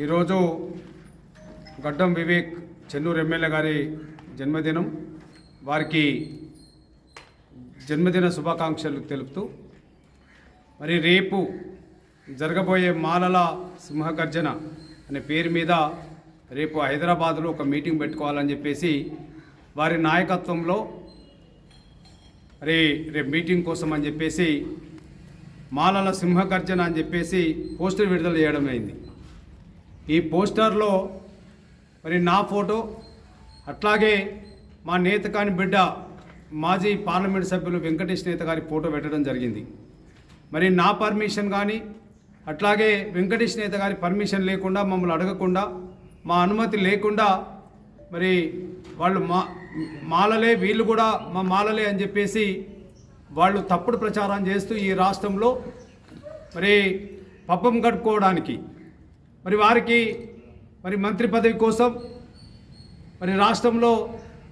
ఈరోజు గడ్డం వివేక్ చెన్నూరు ఎమ్మెల్యే గారి జన్మదినం. వారికి జన్మదిన శుభాకాంక్షలు తెలుపుతూ మరి రేపు జరగబోయే మాలల సింహగర్జన అనే పేరు మీద రేపు హైదరాబాద్లో ఒక మీటింగ్ పెట్టుకోవాలని చెప్పేసి వారి నాయకత్వంలో మరి రేపు మీటింగ్ కోసం అని చెప్పేసి మాలల సింహగర్జన అని చెప్పేసి పోస్టర్ విడుదల చేయడం అయింది. ఈ పోస్టర్లో మరి నా ఫోటో అట్లాగే మా నేతకాని బిడ్డ మాజీ పార్లమెంట్ సభ్యులు వెంకటేష్ నేత గారి ఫోటో పెట్టడం జరిగింది. మరి నా పర్మిషన్ కానీ అట్లాగే వెంకటేష్ నేత గారి పర్మిషన్ లేకుండా మమ్మల్ని అడగకుండా మా అనుమతి లేకుండా మరి వాళ్ళు మా మాలలే వీళ్ళు కూడా మా మాలలే అని చెప్పేసి వాళ్ళు తప్పుడు ప్రచారం చేస్తూ ఈ రాష్ట్రంలో మరి పబ్బం కట్టుకోవడానికి మరి వారికి మరి మంత్రి పదవి కోసం మరి రాష్ట్రంలో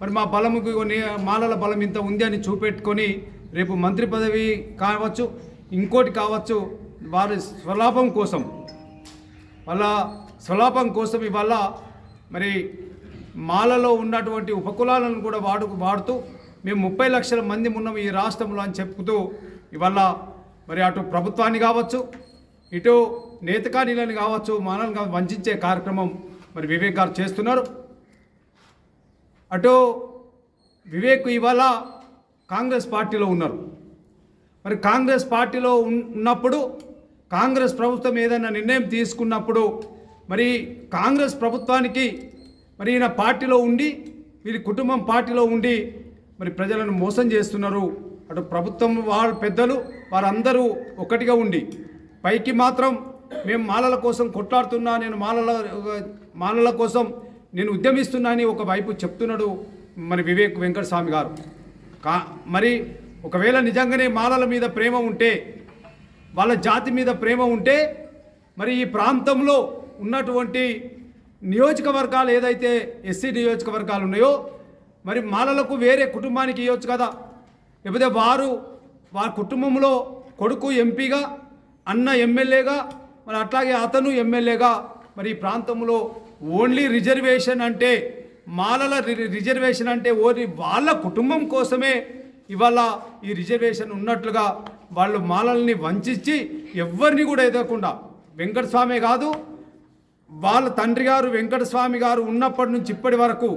మరి మా బలముకు కొన్ని మాలల బలం ఇంత ఉంది అని చూపెట్టుకొని రేపు మంత్రి పదవి కావచ్చు ఇంకోటి కావచ్చు వారి స్వలాభం కోసం వాళ్ళ స్వలాభం కోసం ఇవాళ మరి మాలలో ఉన్నటువంటి ఉపకులాలను కూడా వాడు వాడుతూ మేము ముప్పై లక్షల మంది ఉన్నాం ఈ రాష్ట్రంలో అని చెప్పుతూ ఇవాళ మరి అటు ప్రభుత్వాన్ని కావచ్చు ఇటు నేతకానీలను కావచ్చు మనల్ని వంచే కార్యక్రమం మరి వివేక్ గారు చేస్తున్నారు. అటు వివేక్ ఇవాళ కాంగ్రెస్ పార్టీలో ఉన్నారు. మరి కాంగ్రెస్ పార్టీలో ఉన్నప్పుడు కాంగ్రెస్ ప్రభుత్వం ఏదైనా నిర్ణయం తీసుకున్నప్పుడు మరి కాంగ్రెస్ ప్రభుత్వానికి మరి ఈయన పార్టీలో ఉండి వీరి కుటుంబం పార్టీలో ఉండి మరి ప్రజలను మోసం చేస్తున్నారు. అటు ప్రభుత్వం వాళ్ళ పెద్దలు వారందరూ ఒకటిగా ఉండి పైకి మాత్రం మేము మాలల కోసం కొట్లాడుతున్నా నేను మాలల మాలల కోసం నేను ఉద్యమిస్తున్నా అని ఒకవైపు చెప్తున్నాడు మరి వివేక్ వెంకటస్వామి గారు. కా మరి ఒకవేళ నిజంగానే మాలల మీద ప్రేమ ఉంటే వాళ్ళ జాతి మీద ప్రేమ ఉంటే మరి ఈ ప్రాంతంలో ఉన్నటువంటి నియోజకవర్గాలు ఏదైతే ఎస్సీ నియోజకవర్గాలు ఉన్నాయో మరి మాలలకు వేరే కుటుంబానికి ఇవ్వచ్చు కదా. లేకపోతే వారు వారి కుటుంబంలో కొడుకు ఎంపీగా అన్న ఎమ్మెల్యేగా మరి అట్లాగే అతను ఎమ్మెల్యేగా మరి ఈ ప్రాంతంలో ఓన్లీ రిజర్వేషన్ అంటే మాలల రి- రిజర్వేషన్ అంటే ఓన్లీ వాళ్ళ కుటుంబం కోసమే ఇవాళ ఈ రిజర్వేషన్ ఉన్నట్లుగా వాళ్ళు మాలల్ని వంచి ఎవరిని కూడా ఎదగకుండా. వెంకటస్వామి కాదు వాళ్ళ తండ్రి గారు వెంకటస్వామి గారు ఉన్నప్పటి నుంచి ఇప్పటి వరకు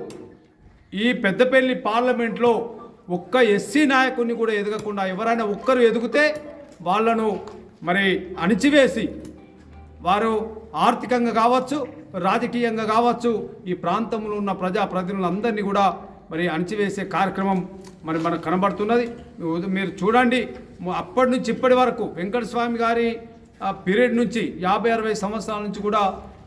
ఈ పెద్దపల్లి పార్లమెంట్లో ఒక్క ఎస్సీ నాయకుడిని కూడా ఎదగకుండా ఎవరైనా ఒక్కరు ఎదిగితే వాళ్ళను మరి అణిచివేసి వారు ఆర్థికంగా కావచ్చు రాజకీయంగా కావచ్చు ఈ ప్రాంతంలో ఉన్న ప్రజాప్రతినిధులందరినీ కూడా మరి అణిచివేసే కార్యక్రమం మరి మనకు కనబడుతున్నది. మీరు- చూడండి అప్పటి నుంచి ఇప్పటి వరకు వెంకటస్వామి గారి ఆ పీరియడ్ నుంచి యాభై అరవై సంవత్సరాల నుంచి కూడా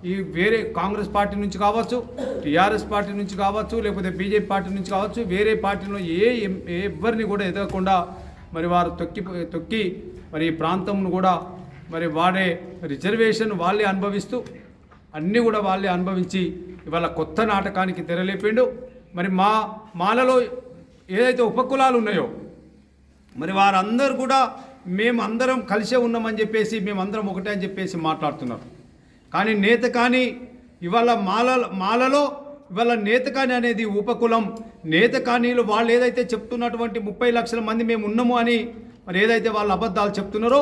ఈ వేరే కాంగ్రెస్ పార్టీ నుంచి కావచ్చు టీఆర్ఎస్ పార్టీ నుంచి కావచ్చు లేకపోతే బీజేపీ పార్టీ నుంచి కావచ్చు వేరే పార్టీలో ఏ ఏ ఎవరిని కూడా ఎదగకుండా మరి వారు తొక్కి తొక్కి మరి ఈ ప్రాంతంను కూడా మరి వాడే రిజర్వేషన్ వాళ్ళే అనుభవిస్తూ అన్నీ కూడా వాళ్ళే అనుభవించి ఇవాళ కొత్త నాటకానికి తెరలేపిండు. మరి మా మాలలో ఏదైతే ఉపకులాలు ఉన్నాయో మరి వారందరూ కూడా మేము అందరం కలిసే ఉన్నామని చెప్పేసి మేమందరం ఒకటే అని చెప్పేసి మాట్లాడుతున్నారు. కానీ నేత కానీ ఇవాళ మాల మాలలో ఇవాళ నేత కాని అనేది ఉపకులం. నేత కానీలు వాళ్ళు ఏదైతే చెప్తున్నటువంటి ముప్పై లక్షల మంది మేము ఉన్నాము అని మరి ఏదైతే వాళ్ళు అబద్ధాలు చెప్తున్నారో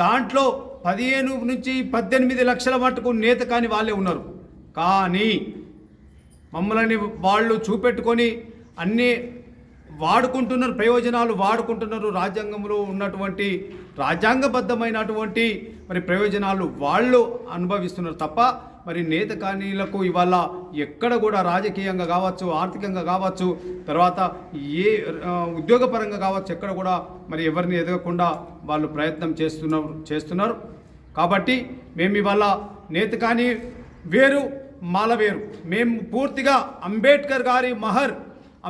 దాంట్లో పదిహేను నుంచి పద్దెనిమిది లక్షల మటుకు నేత కాని వాళ్ళే ఉన్నారు. కానీ మమ్మల్ని వాళ్ళు చూపెట్టుకొని అన్నీ వాడుకుంటున్నారు ప్రయోజనాలు వాడుకుంటున్నారు రాజ్యాంగంలో ఉన్నటువంటి రాజ్యాంగబద్ధమైనటువంటి మరి ప్రయోజనాలు వాళ్ళు అనుభవిస్తున్నారు తప్ప మరి నేత కానీలకు ఇవాళ ఎక్కడ కూడా రాజకీయంగా కావచ్చు ఆర్థికంగా కావచ్చు తర్వాత ఏ ఉద్యోగపరంగా కావచ్చు ఎక్కడ కూడా మరి ఎవరిని ఎదగకుండా వాళ్ళు ప్రయత్నం చేస్తున్నారు చేస్తున్నారు. కాబట్టి మేము ఇవాళ నేత కానీ వేరు మాల వేరు. మేము పూర్తిగా అంబేద్కర్ గారి మహర్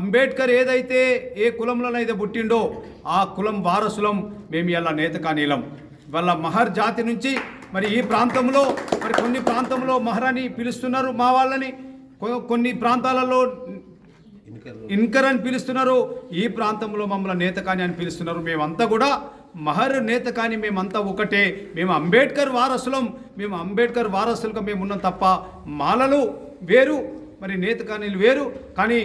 అంబేద్కర్ ఏదైతే ఏ కులంలోనైతే పుట్టిండో ఆ కులం వారసులం మేము ఇలా నేత కానీలం. వాళ్ళ మహర్ జాతి నుంచి మరి ఈ ప్రాంతంలో మరి కొన్ని ప్రాంతంలో మహర్ అని పిలుస్తున్నారు మా వాళ్ళని. కొన్ని ప్రాంతాలలో ఇన్కర్ అని పిలుస్తున్నారు. ఈ ప్రాంతంలో మమ్మల్ని నేత కాని అని పిలుస్తున్నారు. మేమంతా కూడా మహర్ నేత కానీ మేమంతా ఒకటే. మేము అంబేద్కర్ వారసులం. మేము అంబేద్కర్ వారసులుగా మేము ఉన్నాం తప్ప మాలలు వేరు. మరి నేత కానీలు వేరు కానీ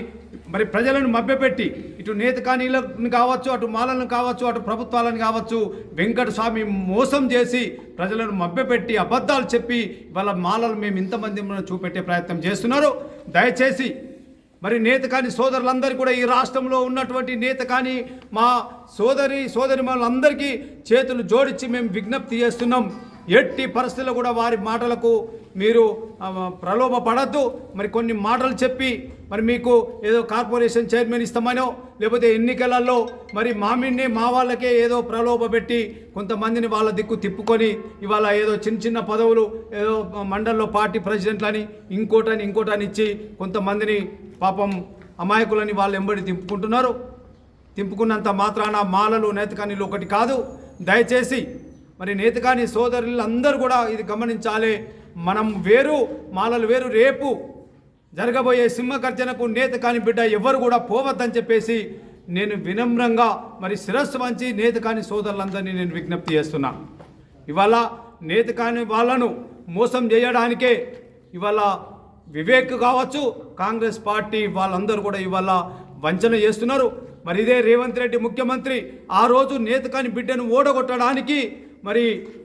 మరి ప్రజలను మభ్యపెట్టి ఇటు నేత కానీలను కావచ్చు అటు మాలలను కావచ్చు అటు ప్రభుత్వాలను కావచ్చు వెంకట స్వామి మోసం చేసి ప్రజలను మభ్యపెట్టి అబద్ధాలు చెప్పి వాళ్ళ మాలలు మేము ఇంతమంది చూపెట్టే ప్రయత్నం చేస్తున్నారు. దయచేసి మరి నేత కాని సోదరులందరూ కూడా ఈ రాష్ట్రంలో ఉన్నటువంటి నేత కాని మా సోదరి సోదరి మనందరికీ చేతులు జోడించి మేము విజ్ఞప్తి చేస్తున్నాం. ఎట్టి పరిస్థితుల్లో కూడా వారి మాటలకు మీరు ప్రలోభ పడద్దు మరి కొన్ని మాటలు చెప్పి మరి మీకు ఏదో కార్పొరేషన్ చైర్మన్ ఇస్తామనో లేకపోతే ఎన్నికలలో మరి మామిడిని మా వాళ్ళకే ఏదో ప్రలోభ పెట్టి కొంతమందిని వాళ్ళ దిక్కు తిప్పుకొని ఇవాళ ఏదో చిన్న చిన్న పదవులు ఏదో మండల్లో పార్టీ ప్రెసిడెంట్లని ఇంకోటని ఇంకోటని ఇచ్చి కొంతమందిని పాపం అమాయకులని వాళ్ళు ఎంబడి తింపుకుంటున్నారు తింపుకున్నంత మాత్రాన మాలలు నేతకానీలు ఒకటి కాదు. దయచేసి మరి నేతకాని సోదరులందరూ కూడా ఇది గమనించాలి. మనం వేరు మాలలు వేరు రేపు జరగబోయే సింహగర్జనకు నేత కాని బిడ్డ ఎవరు కూడా పోవద్దని చెప్పేసి నేను వినమ్రంగా మరి శిరస్సు వంచి నేత కాని సోదరులందరినీ నేను విజ్ఞప్తి చేస్తున్నా. ఇవాళ నేత కాని వాళ్ళను మోసం చేయడానికే ఇవాళ వివేక్ కావచ్చు కాంగ్రెస్ పార్టీ వాళ్ళందరూ కూడా ఇవాళ వంచన చేస్తున్నారు. మరి ఇదే రేవంత్ రెడ్డి ముఖ్యమంత్రి ఆ రోజు నేత కాని బిడ్డను ఓడగొట్టడానికి మరి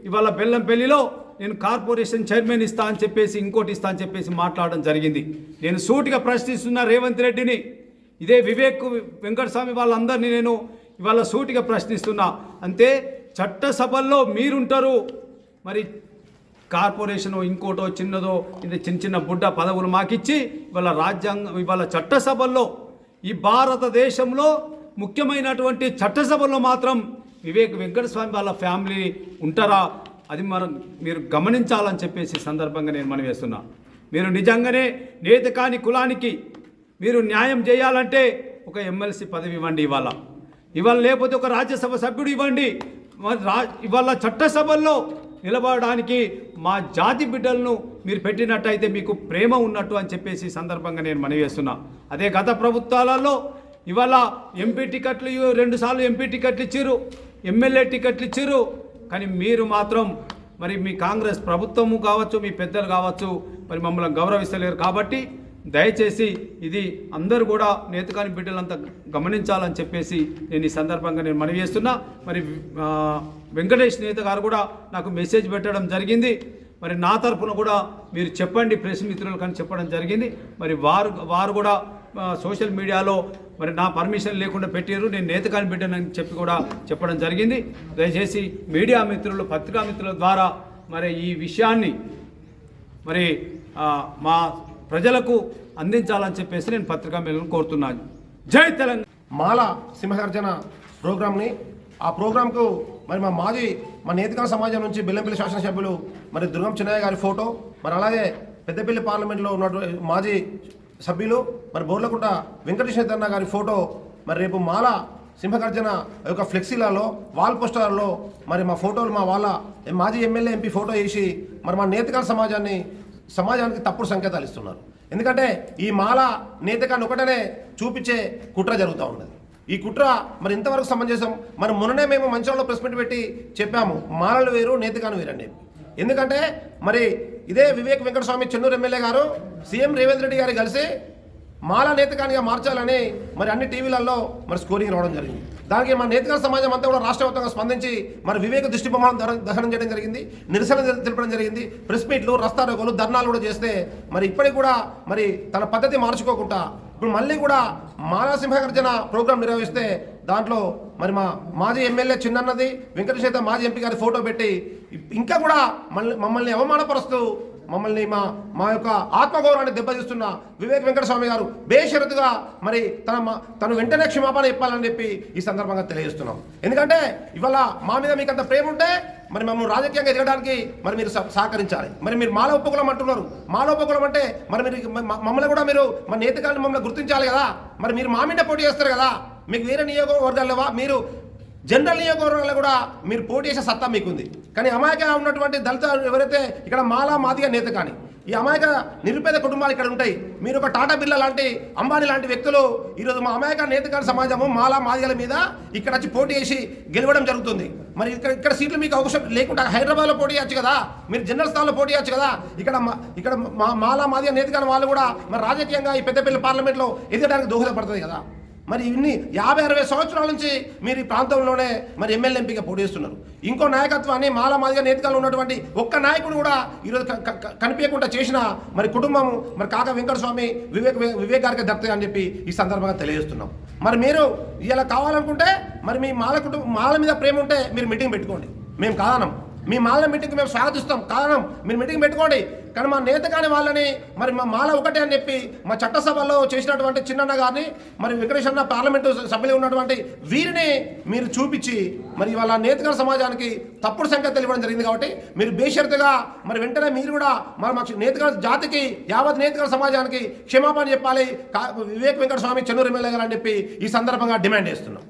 ఇవాళ బెల్లంపల్లిలో నేను కార్పొరేషన్ చైర్మన్ ఇస్తా అని చెప్పేసి ఇంకోటి ఇస్తా అని చెప్పేసి మాట్లాడడం జరిగింది. నేను సూటిగా ప్రశ్నిస్తున్న రేవంత్ రెడ్డిని ఇదే వివేక్ వెంకటస్వామి వాళ్ళందరినీ నేను ఇవాళ సూటిగా ప్రశ్నిస్తున్నా. అంతే చట్టసభల్లో మీరుంటారు. మరి కార్పొరేషను ఇంకోటో చిన్నదో ఇది చిన్న చిన్న బుడ్డ పదవులు మాకిచ్చి ఇవాళ రాజ్యాంగం ఇవాళ చట్టసభల్లో ఈ భారతదేశంలో ముఖ్యమైనటువంటి చట్టసభల్లో మాత్రం వివేక్ వెంకటస్వామి వాళ్ళ ఫ్యామిలీ ఉంటారా? అది మనం మీరు గమనించాలని చెప్పేసి సందర్భంగా నేను మనవి వేస్తున్నా మీరు నిజంగానే నేత కాని కులానికి మీరు న్యాయం చేయాలంటే ఒక ఎమ్మెల్సీ పదవి ఇవ్వండి ఇవాళ. ఇవాళ లేకపోతే ఒక రాజ్యసభ సభ్యుడు ఇవ్వండి. మరి రా ఇవాళ చట్టసభల్లో నిలబడడానికి మా జాతి బిడ్డలను మీరు పెట్టినట్టయితే మీకు ప్రేమ ఉన్నట్టు అని చెప్పేసి సందర్భంగా నేను మనవి చేస్తున్నా. అదే గత ప్రభుత్వాలలో ఇవాళ ఎంపీ టికెట్లు రెండుసార్లు ఎంపీ టికెట్లు ఇచ్చిర్రు. ఎమ్మెల్యే టికెట్లు ఇచ్చారు కానీ మీరు మాత్రం మరి మీ కాంగ్రెస్ ప్రభుత్వము కావచ్చు మీ పెద్దలు కావచ్చు మరి మమ్మల్ని గౌరవిస్తలేరు. కాబట్టి దయచేసి ఇది అందరూ కూడా నేతకాని బిడ్డలంతా గమనించాలని చెప్పేసి నేను ఈ సందర్భంగా నేను మనవి చేస్తున్నా. మరి వెంకటేష్ నేత గారు కూడా నాకు మెసేజ్ పెట్టడం జరిగింది. మరి నా తరపున కూడా మీరు చెప్పండి ప్రెస్ మిత్రులు కానీ చెప్పడం జరిగింది. మరి వారు వారు కూడా సోషల్ మీడియాలో మరి నా పర్మిషన్ లేకుండా పెట్టారు నేను నేతకాని బిడ్డనని చెప్పి కూడా చెప్పడం జరిగింది. దయచేసి మీడియా మిత్రులు పత్రికా మిత్రుల ద్వారా మరి ఈ విషయాన్ని మరి మా ప్రజలకు అందించాలని చెప్పేసి నేను పత్రికా మిత్రులను కోరుతున్నాను. జై తెలంగాణ! మాల సింహగర్జన ప్రోగ్రామ్ని ఆ ప్రోగ్రాంకు మరి మా మాజీ మా నేతకాల సమాజం నుంచి బెల్లంపల్లి శాసనసభ్యులు మరి దుర్గం చిన్నయ్య గారి ఫోటో మరి అలాగే పెద్దపల్లి పార్లమెంట్లో ఉన్నటువంటి మాజీ సభ్యులు మరి బోర్లకుంట వెంకటేశ్వరన్న గారి ఫోటో మరి రేపు మాల సింహగర్జన యొక్క ఫ్లెక్సీలలో వాల్ పోస్టర్లలో మరి మా ఫోటోలు మా వాళ్ళ మాజీ ఎమ్మెల్యే ఎంపీ ఫోటో వేసి మరి మా నేతకాల సమాజాన్ని సమాజానికి తప్పుడు సంకేతాలు ఇస్తున్నారు. ఎందుకంటే ఈ మాల నేతకాన్ని ఒకటనే చూపించే కుట్ర జరుగుతూ ఉన్నది. ఈ కుట్ర మరి ఇంతవరకు సమంజసం మరి మొన్ననే మేము మంచంలో ప్రెస్ మీట్ పెట్టి చెప్పాము మాలలు వేరు నేతకాను వేరు అండి ఎందుకంటే మరి ఇదే వివేక్ వెంకటస్వామి చెన్నూరు ఎమ్మెల్యే గారు సీఎం రేవంత్ రెడ్డి గారు కలిసి మాల నేతకానిగా మార్చాలని మరి అన్ని టీవీలలో మరి స్కోరింగ్ రావడం జరిగింది. దానికి మన నేతగా సమాజం అంతా కూడా రాష్ట్ర స్పందించి మరి వివేక దృష్టి బొమ్మలను దహనం చేయడం జరిగింది నిరసన తెలపడం జరిగింది ప్రెస్ మీట్లు రస్తారోకోలు ధర్నాలు కూడా చేస్తే మరి ఇప్పటికి కూడా మరి తన పద్ధతి మార్చుకోకుండా ఇప్పుడు మళ్ళీ కూడా మాలాసింహగర్జన ప్రోగ్రాం నిర్వహిస్తే దాంట్లో మరి మా మాజీ ఎమ్మెల్యే చిన్నన్నది వెంకటేశ్వర మాజీ ఎంపీ గారి ఫోటో పెట్టి ఇంకా కూడా మళ్ళీ మమ్మల్ని అవమానపరుస్తూ మమ్మల్ని మా మా యొక్క ఆత్మగౌరవాన్ని దెబ్బతీస్తున్న వివేక్ వెంకటస్వామి గారు బేషరతుగా మరి తన మా- తను వెంటనే క్షమాపణ చెప్పాలని చెప్పి ఈ సందర్భంగా తెలియజేస్తున్నాం. ఎందుకంటే ఇవాళ మా మీద మీకు అంత ప్రేమ ఉంటే మరి మమ్మల్ని రాజకీయంగా ఎదగడానికి మరి మీరు సహ- సహకరించాలి. మరి మీరు మాల ఉపకులం అంటున్నారు. మాల ఉపకులం అంటే మరి మీరు మమ్మల్ని కూడా మీరు మన నేతకాలను మమ్మల్ని గుర్తించాలి కదా. మరి మీరు మా మీద పోటీ చేస్తారు కదా. మీకు వేరే నియోజకవర్గాలు మీరు జనరల్ నియోజకవర్గాల్లో కూడా మీరు పోటీ చేసే సత్తా మీకుంది. కానీ అమాయక ఉన్నటువంటి దళిత ఎవరైతే ఇక్కడ మాలా మాదిగా నేత కానీ ఈ అమాయక నిరుపేద కుటుంబాలు ఇక్కడ ఉంటాయి. మీరు ఒక టాటా బిర్లా లాంటి అంబానీ లాంటి వ్యక్తులు ఈరోజు మా అమాయక నేతకార సమాజము మాలా మాదిగల మీద ఇక్కడ వచ్చి పోటీ చేసి గెలవడం జరుగుతుంది. మరి ఇక్కడ ఇక్కడ సీట్లు మీకు అవకాశం లేకుండా హైదరాబాద్లో పోటీ చేయొచ్చు కదా? మీరు జనరల్ స్థాయిలో పోటీ చేయొచ్చు కదా? ఇక్కడ మా- ఇక్కడ మా మాలా మాదిగ నేతకాల వాళ్ళు కూడా మరి రాజకీయంగా ఈ పెద్దపల్లి పార్లమెంట్లో ఎదగడానికి దోహదపడుతుంది కదా? మరి ఇన్ని యాభై అరవై సంవత్సరాల నుంచి మీరు ఈ ప్రాంతంలోనే మరి ఎమ్మెల్యే ఎంపీగా పోటీస్తున్నారు. ఇంకో నాయకత్వాన్ని మాల మాదిగా నేతకాలు ఉన్నటువంటి ఒక్క నాయకుడు కూడా ఈరోజు కనిపించకుండా చేసిన మరి కుటుంబం మరి కాక వెంకటస్వామి వివేక్ వివేక్ గారికి దక్కుతాయి అని చెప్పి ఈ సందర్భంగా తెలియజేస్తున్నాం. మరి మీరు ఇలా కావాలనుకుంటే మరి మీ మాల కుటుంబం మాల మీద ప్రేమ ఉంటే మీరు మీటింగ్ పెట్టుకోండి. మేము కాదనం. మీ మాల మీటింగ్కి మేము స్వాగతిస్తాం. కారణం మీరు మీటింగ్ పెట్టుకోండి. కానీ మా నేత కాని వాళ్ళని మరి మా మాల ఒకటే అని చెప్పి మా చట్టసభలో చేసినటువంటి చిన్నన్న గారిని మరి వెంకటేశ్వర పార్లమెంటు సభ్యులు ఉన్నటువంటి వీరిని మీరు చూపించి మరి వాళ్ళ నేతగా సమాజానికి తప్పుడు సంఖ్య ఇవ్వడం జరిగింది కాబట్టి మీరు బేషరతుగా మరి వెంటనే మీరు కూడా మరి మా నేతగా జాతికి యావత్ నేతగా సమాజానికి క్షమాపణ చెప్పాలి. కా- వివేక్ వెంకట స్వామి చెన్నూరు ఎమ్మెల్యే గారు అని చెప్పి ఈ సందర్భంగా డిమాండ్ చేస్తున్నాం.